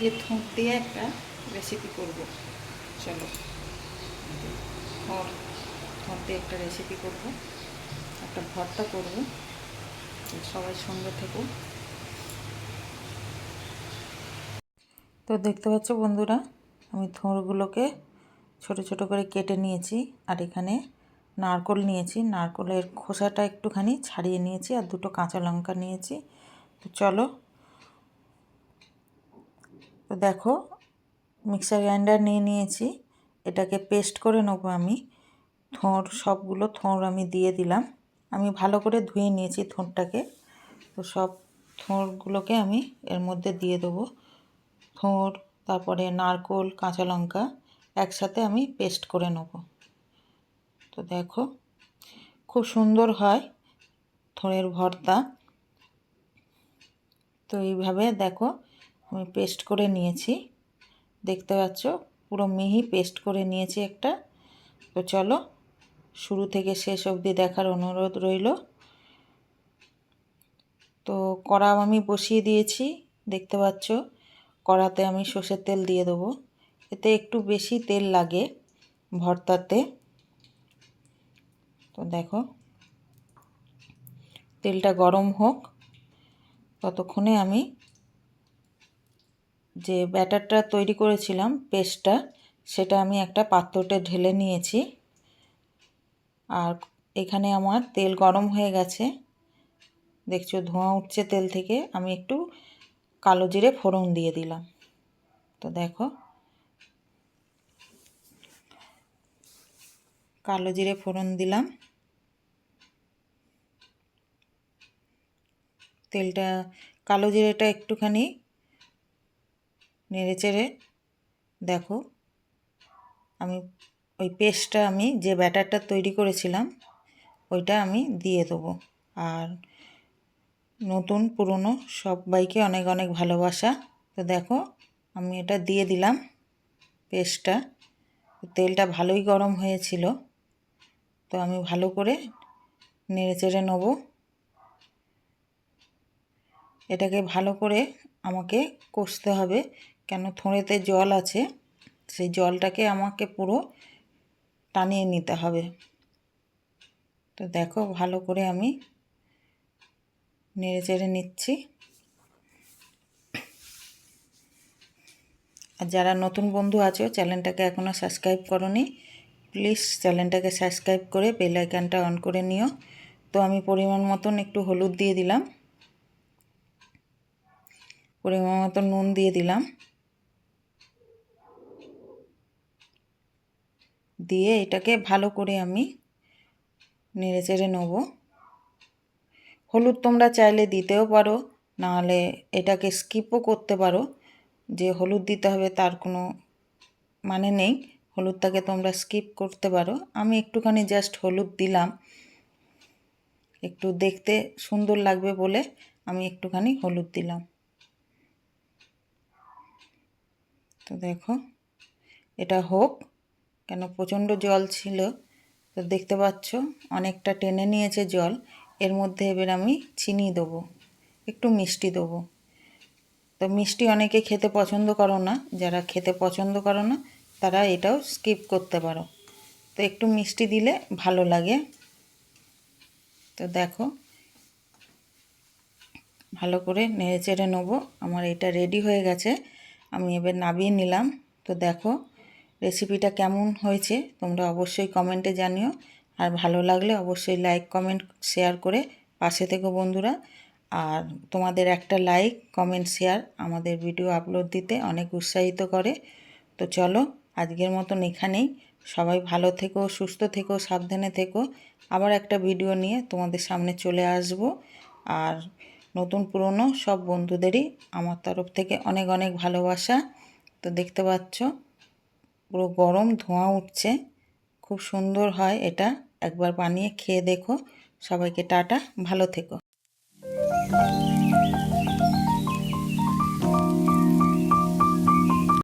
যে থোঁট দিয়ে একটা রেসিপি করব। চলো। থর দিয়ে একটা রেসিপি করব। একটা ভর্তা করব। সবাই সঙ্গে থেকো। তো দেখতে পাচ্ছ বন্ধুরা, আমি থোঁড়গুলোকে ছোট ছোট করে কেটে নিয়েছি আর এখানে নারকোল নিয়েছি। নারকোলের খোসাটা একটুখানি ছাড়িয়ে নিয়েছি আর দুটো কাঁচা লঙ্কা নিয়েছি। তো চলো তো দেখো মিক্সার গ্রাইন্ডার নিয়ে নিয়েছি। এটাকে পেস্ট করে নেব আমি। থোঁড় সবগুলো থোঁড় আমি দিয়ে দিলাম। আমি ভালো করে ধুয়ে নিয়েছি থোঁড়টাকে তো সব থোঁড়গুলোকে আমি এর মধ্যে দিয়ে দেবো। থোঁড় তারপরে নারকোল, কাঁচা লঙ্কা একসাথে আমি পেস্ট করে নেব। তো দেখো, খুব সুন্দর হয় থোঁড়ের ভর্তা। তো এইভাবে দেখো আমি পেস্ট করে নিয়েছি। দেখতে পাচ্ছ? পুরো মিহি পেস্ট করে নিয়েছি একটা। তো চলো, শুরু থেকে শেষ অবধি দেখার অনুরোধ রইল। তো কড়া আমি বসিয়ে দিয়েছি, দেখতে পাচ্ছ? কড়াতে আমি সর্ষের তেল দিয়ে দেবো। এতে একটু বেশি তেল লাগে ভর্তাতে। তো দেখো, তেলটা গরম হোক, ততক্ষণে আমি যে ব্যাটারটা তৈরি করেছিলাম, পেস্টটা, সেটা আমি একটা পাত্রতে ঢেলে নিয়েছি। আর এখানে আমার তেল গরম হয়ে গেছে। দেখছ, ধোঁয়া উঠছে তেল থেকে। আমি একটু কালো জিরে ফোড়ন দিয়ে দিলাম। তো দেখো, কালো জিরে ফোড়ন দিলাম। তেলটা, কালো জিরেটা একটুখানি নেড়ে চেড়ে দেখো, আমি ওই পেস্টটা আমি যে ব্যাটারটা তৈরি করেছিলাম, ওইটা আমি দিয়ে দেবো। আর নতুন, পুরনো সবাইকে অনেক অনেক ভালোবাসা। তো দেখো, আমি এটা দিয়ে দিলাম পেস্টটা। তেলটা ভালোই গরম হয়েছিল, তো আমি ভালো করে নেড়ে চেড়ে নেব। এটাকে ভালো করে আমাকে কষতে হবে। কেন থোঁড়েতে জল আছে, সেই জলটাকে আমাকে পুরো টানিয়ে নিতে হবে। তো দেখো, ভালো করে আমি নেড়ে চেড়ে নিচ্ছি। আর যারা নতুন বন্ধু আছো, চ্যানেলটাকে এখনও সাবস্ক্রাইব করনি, প্লিজ চ্যানেলটাকে সাবস্ক্রাইব করে বেল আইকনটা অন করে নিও। তো আমি পরিমাণ মতন একটু হলুদ দিয়ে দিলাম। পরিমাণ মতন নুন দিয়ে দিলাম। দিয়ে এটাকে ভালো করে আমি নেড়ে চেড়ে নেব। হলুদ তোমরা চাইলে দিতেও পারো, নাহলে এটাকে স্কিপও করতে পারো। যে হলুদ দিতে হবে তার কোনো মানে নেই, হলুদটাকে তোমরা স্কিপ করতে পারো। আমি একটুখানি জাস্ট হলুদ দিলাম। একটু দেখতে সুন্দর লাগবে বলে আমি একটুখানি হলুদ দিলাম। তো দেখো, এটা হোক। কেন প্রচণ্ড জল ছিল? তো দেখতে পাচ্ছ, অনেকটা টেনে নিয়েছে জল। এর মধ্যে এবার আমি চিনি দেবো, একটু মিষ্টি দেবো। তো মিষ্টি অনেকে খেতে পছন্দ করো না, যারা খেতে পছন্দ করো না, তারা এটাও স্কিপ করতে পারো। তো একটু মিষ্টি দিলে ভালো লাগে। তো দেখো, ভালো করে নেড়ে চেড়ে নেব। আমার এটা রেডি হয়ে গেছে, আমি এবার নাবিয়ে নিলাম। তো দেখো রেসিপিটা কেমন হয়েছে, তোমরা অবশ্যই কমেন্টে জানিও। আর ভালো লাগলে অবশ্যই লাইক কমেন্ট শেয়ার করে পাশে থেকো বন্ধুরা। আর তোমাদের একটা লাইক কমেন্ট শেয়ার আমাদের ভিডিও আপলোড দিতে অনেক উৎসাহিত করে। তো চলো, আজকের মতন এখানেই। সবাই ভালো থেকো, সুস্থ থেকো, সাবধানে থেকো। আবার একটা ভিডিও নিয়ে তোমাদের সামনে চলে আসব। আর নতুন পুরনো সব বন্ধুদেরই আমার তরফ থেকে অনেক অনেক ভালোবাসা। তো দেখতে পাচ্ছ পুরো গরম ধোঁয়া উঠছে। খুব সুন্দর হয় এটা। একবার বানিয়ে খেয়ে দেখো। সবাইকে টাটা, ভালো থেকো।